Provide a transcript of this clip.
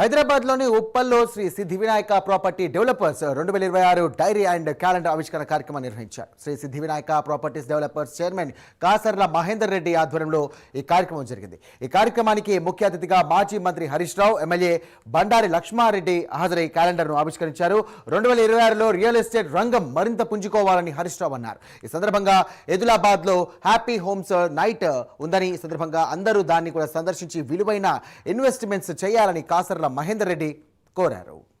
హైదరాబాద్లోని ఉప్పల్లో Shri Siddhi Vinayaka property developers రెండు వేల ఇరవై ఆరు డైరీ అండ్ క్యాలెండర్ ఆవిష్కరణ కార్యక్రమం నిర్వహించారు. Sri Siddhi Vinayaka properties developers chairman Kasarla Mahender Reddy ఆధ్వర్యంలో ఈ కార్యక్రమం జరిగింది. ఈ కార్యక్రమానికి ముఖ్య అతిథిగా మాజీ మంత్రి హరీష్ రావు ఎమ్మెల్యే బండారి లక్ష్మారెడ్డి హాజరై క్యాలెండర్ను ఆవిష్కరించారు. రెండు వేల ఇరవై ఆరులో రియల్ ఎస్టేట్ రంగం మరింత పుంజుకోవాలని హరీష్ రావు అన్నారు. ఈ సందర్భంగా ఎదులాబాద్లో హ్యాపీ హోమ్స్ నైట్ ఉందని ఈ సందర్భంగా అందరూ దాన్ని కూడా సందర్శించి విలువైన ఇన్వెస్ట్మెంట్స్ చేయాలని కాసర్ల మహేందర్ రెడ్డి కోరారు.